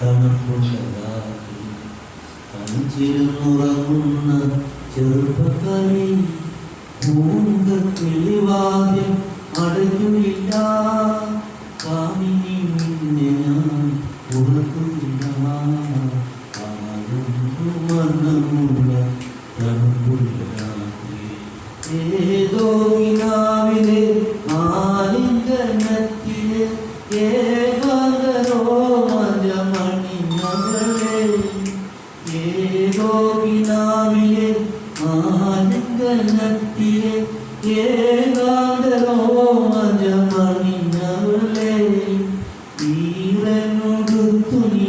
തണുപ്പുള്ള രാത്രി തനിച്ചിരുന്നുറങ്ങുന്ന ചെറുപ്പക്കാരി പൂങ്കക്കിളിവാതിൽ അടയ്ക്കുന്നില്ല കാമിനി നിന്നെ ഞാൻ ഉറക്കുന്നില്ല ആരും മരണമുള്ള ആലിംഗനത്തിലെ ഏകാന്തരോ മഞ്ഞമണിമകളെ ഈരനൊടുത്തുനി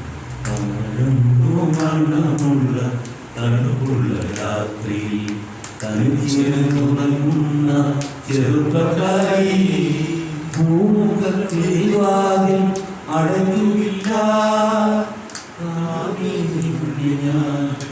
തനിച്ചിരുന്നുണങ്ങുന്ന ചെറുപ്പക്കാരി ഭൂമുഖത്തിൽ വാതിൽ അടങ്ങില്ല ഞാൻ.